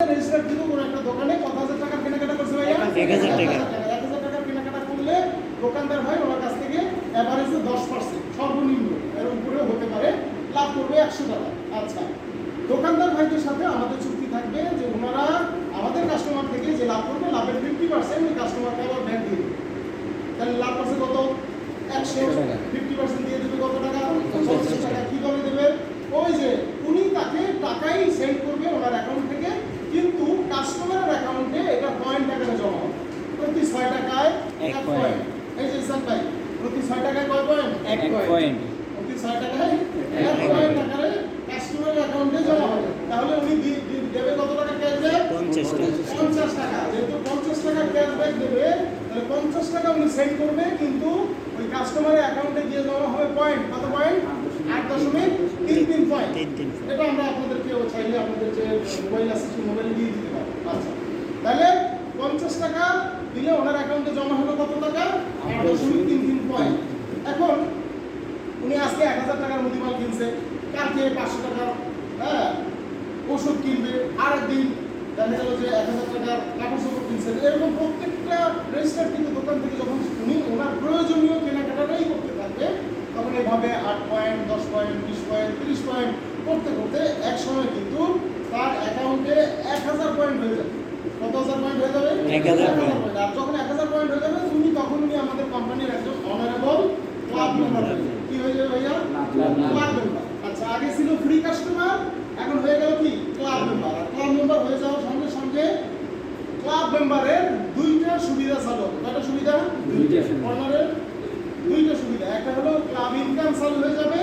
Register কিন্তু কোনো একটা দোকানে কত হাজার টাকা কেনাকাটা করছে ভাইয়া এক হাজার টাকা। এক হাজার টাকা কেনাকাটা করলে দোকানদার ভাই ওনার কাছ থেকে অ্যাভারেজ দশ পার্সেন্ট সর্বনিম্ন এর উপরেও হতে পারে লাভ করবে একশো টাকা আচ্ছা দোকানদার ভাইদের সাথে আমাদের চুক্তি থাকবে যে ওনারা আমাদের কাস্টমার থেকে যে লাভ করবে লাভের ফিফটি পার্সেন্ট ওই কাস্টমারকে আবার ব্যাংক দিয়ে দেবে তাহলে লাভ পাচ্ছে কত একশো টাকা। ফিফটি পার্সেন্ট দিয়ে দেবে কত টাকা পঞ্চাশ টাকা কীভাবে দেবে ওই যে উনি তাকে টাকাই সেন্ড করবে ওনার অ্যাকাউন্ট থেকে কিন্তু কাস্টমারের অ্যাকাউন্টে এটা পয়েন্ট আকারে জমা হবে প্রতি ছয় টাকায় এক এক point। পয়েন্ট এই যে ইসান ভাই প্রতি ছয় টাকায় কয় পয়েন্ট এক পয়েন্ট প্রতি ছয় টাকায়? এক। পয়েন্ট আকারে কাস্টমারের অ্যাকাউন্টে জমা হবে। তাহলে উনি দেবে কত টাকা ক্যাশব্যাক পঞ্চাশ টাকা। পঞ্চাশ টাকা। যেহেতু পঞ্চাশ টাকা ক্যাশব্যাক দেবে তাহলে পঞ্চাশ টাকা উনি সেন্ড করবে কিন্তু ওই কাস্টমারের অ্যাকাউন্টে গিয়ে জমা হবে পয়েন্ট কত পয়েন্ট আট দশমিক তিন তিন পয়েন্ট এটা আমরা আপনাদেরকে চাইলে আপনাদের যে মোবাইল আছে সেই মোবাইলে দিয়ে দিতে পারব। আচ্ছা। তাহলে পঞ্চাশ টাকা দিলে ওনার অ্যাকাউন্টে জমা হলো কত টাকা আট দশমিক তিন তিন পয়েন্ট এখন উনি আজকে এক হাজার টাকার মুদিমাল কিনছে কালকে পাঁচশো টাকার হ্যাঁ ওষুধ কিনবে আর একদিন দেখা গেল যে এক হাজার টাকার কাপড় চোপড় কিনছে। এরকম প্রত্যেকটা রেজিস্টার কিন্তু দোকান থেকে যখন উনি ওনার প্রয়োজনীয় কেনাকাটাটাই করতে থাকবে তখন এভাবে আট পয়েন্ট দশ পয়েন্ট বিশ পয়েন্ট তিরিশ পয়েন্ট করতে করতে এক সময় কিন্তু তার অ্যাকাউন্টে এক হাজার পয়েন্ট হয়ে যাবে কত হাজার পয়েন্ট হয়ে যাবে? এক হাজার point। point। আর যখন এক হাজার পয়েন্ট হয়ে যাবে তুমি তখন উনি আমাদের কোম্পানির একজন অনারেবল ক্লাব মেম্বার কি হয়ে যাবে আচ্ছা আগে ছিল ফ্রি কাস্টমার এখন হয়ে গেল কি? ক্লাব মেম্বার আর ক্লাব মেম্বার হয়ে যাওয়ার সঙ্গে সঙ্গে ক্লাব মেম্বারের দুইটা সুবিধা চালু কয়টা সুবিধা? দুইটা সুবিধা। অনারের দুইটা সুবিধা। একটা হলো ক্লাব ইনকাম চালু হয়ে যাবে